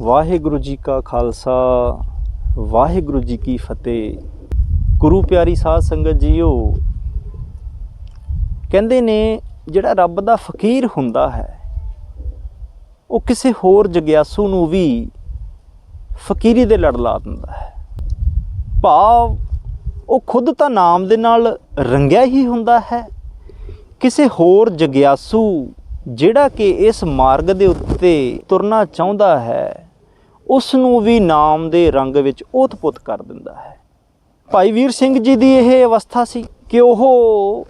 ਵਾਹਿਗੁਰੂ ਜੀ ਕਾ ਖਾਲਸਾ, ਵਾਹਿਗੁਰੂ ਜੀ ਕੀ ਫਤਿਹ। ਗੁਰੂ ਪਿਆਰੀ ਸਾਧ ਸੰਗਤ ਜੀਓ, ਕਹਿੰਦੇ ਨੇ ਜਿਹੜਾ ਰੱਬ ਦਾ ਫਕੀਰ ਹੁੰਦਾ ਹੈ, ਉਹ ਕਿਸੇ ਹੋਰ ਜਗਿਆਸੂ ਨੂੰ ਵੀ ਫਕੀਰੀ ਦੇ ਲੜ ਲਾ ਦਿੰਦਾ ਹੈ। ਭਾਵ ਉਹ ਖੁਦ ਤਾਂ ਨਾਮ ਦੇ ਨਾਲ ਰੰਗਿਆ ਹੀ ਹੁੰਦਾ ਹੈ। ਕਿਸੇ ਹੋਰ ਜਗਿਆਸੂ ਜਿਹੜਾ ਕਿ ਇਸ ਮਾਰਗ ਦੇ ਉੱਤੇ ਤੁਰਨਾ ਚਾਹੁੰਦਾ ਹੈ ਉਸ ਨੂੰ ਵੀ ਨਾਮ ਦੇ ਰੰਗ ਵਿੱਚ ਓਤ-ਪੁੱਤ ਕਰ ਦਿੰਦਾ ਹੈ। ਭਾਈ ਵੀਰ ਸਿੰਘ ਜੀ ਦੀ ਇਹ ਅਵਸਥਾ ਸੀ ਕਿ ਉਹ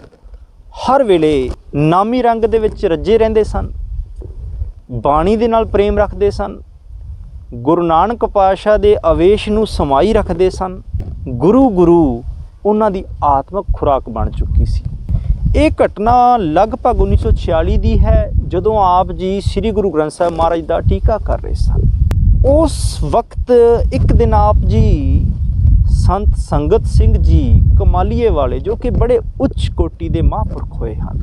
ਹਰ ਵੇਲੇ ਨਾਮੀ ਰੰਗ ਦੇ ਵਿੱਚ ਰੱਜੇ ਰਹਿੰਦੇ ਸਨ, ਬਾਣੀ ਦੇ ਨਾਲ ਪ੍ਰੇਮ ਰੱਖਦੇ ਸਨ, ਗੁਰੂ ਨਾਨਕ ਪਾਤਸ਼ਾਹ ਦੇ ਆਵੇਸ਼ ਨੂੰ ਸਮਾਈ ਰੱਖਦੇ ਸਨ, ਗੁਰੂ ਗੁਰੂ ਉਹਨਾਂ ਦੀ ਆਤਮਿਕ ਖੁਰਾਕ ਬਣ ਚੁੱਕੀ ਸੀ। ਇਹ ਘਟਨਾ ਲਗਭਗ 1946 ਦੀ ਹੈ ਜਦੋਂ ਆਪ ਜੀ ਸ੍ਰੀ ਗੁਰੂ ਗ੍ਰੰਥ ਸਾਹਿਬ ਮਹਾਰਾਜ ਦਾ ਟੀਕਾ ਕਰ ਰਹੇ ਸਨ। ਉਸ ਵਕਤ ਇੱਕ ਦਿਨ ਆਪ ਜੀ ਸੰਤ ਸੰਗਤ ਸਿੰਘ ਜੀ ਕਮਾਲੀਏ ਵਾਲੇ ਜੋ ਕਿ ਬੜੇ ਉੱਚ ਕੋਟੀ ਦੇ ਮਹਾਂਪੁਰਖ ਹੋਏ ਹਨ,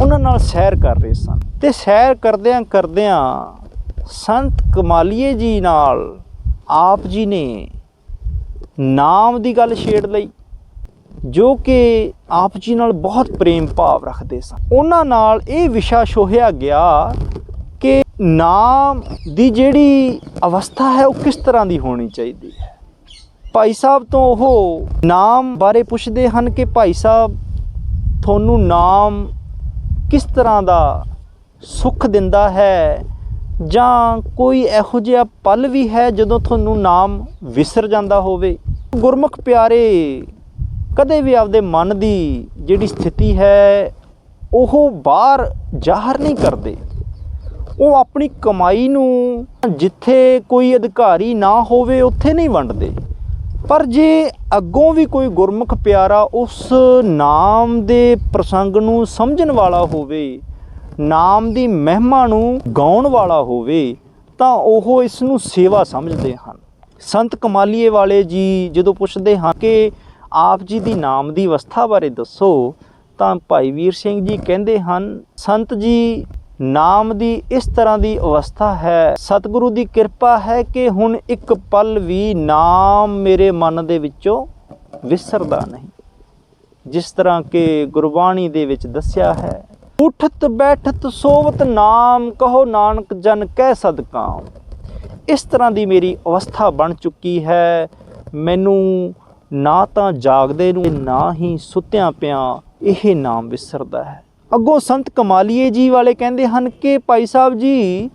ਉਹਨਾਂ ਨਾਲ ਸੈਰ ਕਰ ਰਹੇ ਸਨ ਤੇ ਸੈਰ ਕਰਦਿਆਂ ਕਰਦਿਆਂ ਸੰਤ ਕਮਾਲੀਏ ਜੀ ਨਾਲ ਆਪ ਜੀ ਨੇ ਨਾਮ ਦੀ ਗੱਲ ਛੇੜ ਲਈ, ਜੋ ਕਿ ਆਪ ਜੀ ਨਾਲ ਬਹੁਤ ਪ੍ਰੇਮ ਭਾਵ ਰੱਖਦੇ ਸਨ। ਉਹਨਾਂ ਨਾਲ ਇਹ ਵਿਸ਼ਾ ਛੋਹਿਆ ਗਿਆ ਨਾਮ ਦੀ ਜਿਹੜੀ ਅਵਸਥਾ ਹੈ, ਉਹ ਕਿਸ ਤਰ੍ਹਾਂ ਦੀ ਹੋਣੀ ਚਾਹੀਦੀ ਹੈ? ਭਾਈ ਸਾਹਿਬ ਤੋਂ ਉਹ ਨਾਮ ਬਾਰੇ ਪੁੱਛਦੇ ਹਨ ਕਿ ਭਾਈ ਸਾਹਿਬ, ਤੁਹਾਨੂੰ ਨਾਮ ਕਿਸ ਤਰ੍ਹਾਂ ਦਾ ਸੁੱਖ ਦਿੰਦਾ ਹੈ? ਜਾਂ ਕੋਈ ਇਹੋ ਜਿਹਾ ਪਲ ਵੀ ਹੈ ਜਦੋਂ ਤੁਹਾਨੂੰ ਨਾਮ ਵਿਸਰ ਜਾਂਦਾ ਹੋਵੇ? ਗੁਰਮੁਖ ਪਿਆਰੇ, ਕਦੇ ਵੀ ਆਪਦੇ ਮਨ ਦੀ ਜਿਹੜੀ ਸਥਿਤੀ ਹੈ, ਉਹ ਬਾਹਰ ਜ਼ਾਹਰ ਨਹੀਂ ਕਰਦੇ। ਉਹ ਆਪਣੀ ਕਮਾਈ ਨੂੰ ਜਿੱਥੇ ਕੋਈ ਅਧਿਕਾਰੀ ਨਾ ਹੋਵੇ, ਉੱਥੇ ਨਹੀਂ ਵੰਡਦੇ। ਪਰ ਜੇ ਅੱਗੋਂ ਵੀ ਕੋਈ ਗੁਰਮੁਖ ਪਿਆਰਾ ਉਸ ਨਾਮ ਦੇ ਪ੍ਰਸੰਗ ਨੂੰ ਸਮਝਣ ਵਾਲਾ ਹੋਵੇ, ਨਾਮ ਦੀ ਮਹਿਮਾ ਨੂੰ ਗਾਉਣ ਵਾਲਾ ਹੋਵੇ, ਤਾਂ ਉਹ ਇਸ ਨੂੰ ਸੇਵਾ ਸਮਝਦੇ ਹਨ। ਸੰਤ ਕਮਾਲੀਏ ਵਾਲੇ ਜੀ ਜਦੋਂ ਪੁੱਛਦੇ ਹਾਂ ਕਿ ਆਪ ਜੀ ਦੀ ਨਾਮ ਦੀ ਅਵਸਥਾ ਬਾਰੇ ਦੱਸੋ, ਤਾਂ ਭਾਈ ਵੀਰ ਸਿੰਘ ਜੀ ਕਹਿੰਦੇ ਹਨ, ਸੰਤ ਜੀ ਨਾਮ ਦੀ ਇਸ ਤਰ੍ਹਾਂ ਦੀ ਅਵਸਥਾ ਹੈ। ਸਤਿਗੁਰੂ ਦੀ ਕਿਰਪਾ ਹੈ ਕਿ ਹੁਣ ਇੱਕ ਪਲ ਵੀ ਨਾਮ ਮੇਰੇ ਮਨ ਦੇ ਵਿੱਚੋਂ ਵਿਸਰਦਾ ਨਹੀਂ। ਜਿਸ ਤਰ੍ਹਾਂ ਕਿ ਗੁਰਬਾਣੀ ਦੇ ਵਿੱਚ ਦੱਸਿਆ ਹੈ, ਉਠਤ ਬੈਠਤ ਸੋਵਤ ਨਾਮ, ਕਹੋ ਨਾਨਕ ਜਨ ਕਹਿ ਸਦਕਾ ਇਸ ਤਰ੍ਹਾਂ ਦੀ ਮੇਰੀ ਅਵਸਥਾ ਬਣ ਚੁੱਕੀ ਹੈ। ਮੈਨੂੰ ਨਾ ਤਾਂ ਜਾਗਦੇ ਨੂੰ, ਨਾ ਹੀ ਸੁੱਤਿਆਂ ਪਿਆ ਇਹ ਨਾਮ ਵਿਸਰਦਾ ਹੈ। ਅੱਗੋਂ ਸੰਤ ਕਮਾਲੀਏ ਜੀ ਵਾਲੇ ਕਹਿੰਦੇ ਹਨ ਕਿ ਭਾਈ ਸਾਹਿਬ ਜੀ,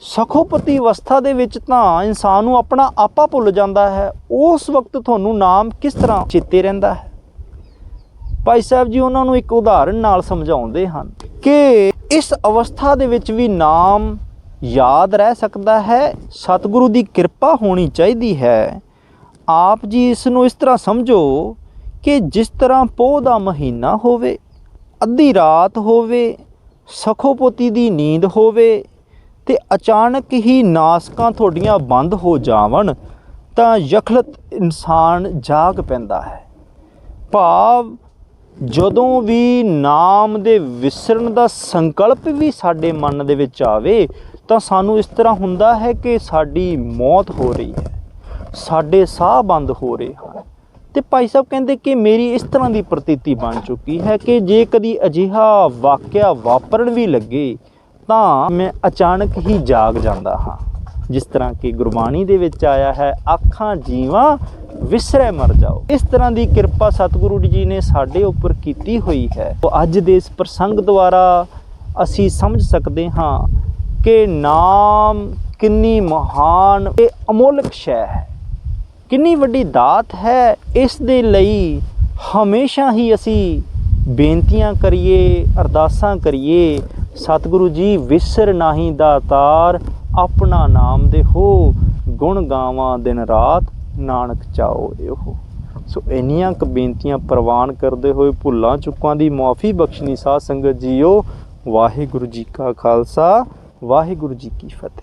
ਸਖੋਪਤੀ ਅਵਸਥਾ ਦੇ ਵਿੱਚ ਤਾਂ ਇਨਸਾਨ ਨੂੰ ਆਪਣਾ ਆਪਾ ਭੁੱਲ ਜਾਂਦਾ ਹੈ। ਉਸ ਵਕਤ ਤੁਹਾਨੂੰ ਨਾਮ ਕਿਸ ਤਰ੍ਹਾਂ ਚੇਤੇ ਰਹਿੰਦਾ ਹੈ? ਭਾਈ ਸਾਹਿਬ ਜੀ, ਉਹਨਾਂ ਨੂੰ ਇੱਕ ਉਦਾਹਰਣ ਨਾਲ ਸਮਝਾਉਂਦੇ ਹਨ ਕਿ ਇਸ ਅਵਸਥਾ ਦੇ ਵਿੱਚ ਵੀ ਨਾਮ ਯਾਦ ਰਹਿ ਸਕਦਾ ਹੈ, ਸਤਿਗੁਰੂ ਦੀ ਕਿਰਪਾ ਹੋਣੀ ਚਾਹੀਦੀ ਹੈ। ਆਪ ਜੀ ਇਸ ਨੂੰ ਇਸ ਤਰ੍ਹਾਂ ਸਮਝੋ ਕਿ ਜਿਸ ਤਰ੍ਹਾਂ ਪੋਹ ਦਾ ਮਹੀਨਾ ਹੋਵੇ ਅੱਧੀ ਰਾਤ ਹੋਵੇ ਸਖੋਪਤੀ ਦੀ ਨੀਂਦ ਹੋਵੇ ਤੇ ਅਚਾਨਕ ਹੀ ਨਾਸਕਾਂ ਤੁਹਾਡੀਆਂ ਬੰਦ ਹੋ ਜਾਵਣ, ਤਾਂ ਯਖਲਤ ਇਨਸਾਨ ਜਾਗ ਪੈਂਦਾ ਹੈ। ਭਾਵ ਜਦੋਂ ਵੀ ਨਾਮ ਦੇ ਵਿਸਰਨ ਦਾ ਸੰਕਲਪ ਵੀ ਸਾਡੇ ਮਨ ਦੇ ਵਿੱਚ ਆਵੇ, ਤਾਂ ਸਾਨੂੰ ਇਸ ਤਰ੍ਹਾਂ ਹੁੰਦਾ ਹੈ ਕਿ ਸਾਡੀ ਮੌਤ ਹੋ ਰਹੀ ਹੈ, ਸਾਡੇ ਸਾਹ ਬੰਦ ਹੋ ਰਹੇ ਹਨ। ਤੇ ਭਾਈ ਸਾਹਿਬ ਕਹਿੰਦੇ ਕਿ ਮੇਰੀ ਇਸ ਤਰ੍ਹਾਂ ਦੀ ਪ੍ਰਤੀਤੀ ਬਣ ਚੁੱਕੀ ਹੈ ਕਿ ਜੇ ਕਦੀ ਅਜਿਹਾ ਵਾਕਿਆ ਵਾਪਰਨ ਵੀ ਲੱਗੇ, ਤਾਂ ਮੈਂ ਅਚਾਨਕ ਹੀ ਜਾਗ ਜਾਂਦਾ ਹਾਂ। ਜਿਸ ਤਰ੍ਹਾਂ ਕਿ ਗੁਰਬਾਣੀ ਦੇ ਵਿੱਚ ਆਇਆ ਹੈ, ਆਖਾਂ ਜੀਵਾਂ ਵਿਸਰੇ ਮਰ ਜਾਓ। ਇਸ ਤਰ੍ਹਾਂ ਦੀ ਕਿਰਪਾ ਸਤਿਗੁਰੂ ਜੀ ਨੇ ਸਾਡੇ ਉੱਪਰ ਕੀਤੀ ਹੋਈ ਹੈ। ਉਹ ਅੱਜ ਦੇ ਇਸ ਪ੍ਰਸੰਗ ਦੁਆਰਾ ਅਸੀਂ ਸਮਝ ਸਕਦੇ ਹਾਂ ਕਿ ਨਾਮ ਕਿੰਨੀ ਮਹਾਨ ਤੇ ਅਮੋਲਕ ਸ਼ੈ ਹੈ। ਕਿੰਨੀ ਵੱਡੀ ਦਾਤ ਹੈ, ਇਸ ਦੇ ਲਈ ਹਮੇਸ਼ਾ ਹੀ ਅਸੀਂ ਬੇਨਤੀਆਂ ਕਰੀਏ, ਅਰਦਾਸਾਂ ਕਰੀਏ, ਸਤਿਗੁਰੂ ਜੀ ਵਿਸਰ ਨਾਹੀ ਦਾਤਾਰ ਆਪਣਾ ਨਾਮ ਦੇ ਹੋ ਗੁਣ ਗਾਵਾਂ ਦਿਨ ਰਾਤ, ਨਾਨਕ ਚਾਓ ਇਹੋ। ਸੋ ਇੰਨੀਆਂ ਕੁ ਬੇਨਤੀਆਂ ਪ੍ਰਵਾਨ ਕਰਦੇ ਹੋਏ ਭੁੱਲਾਂ ਚੁੱਕਾਂ ਦੀ ਮਾਫੀ ਬਖਸ਼ਣੀ ਸਾਧ ਸੰਗਤ ਜੀਓ, ਵਾਹਿਗੁਰੂ ਜੀ ਕਾ ਖਾਲਸਾ, ਵਾਹਿਗੁਰੂ ਜੀ ਕੀ ਫਤਿਹ।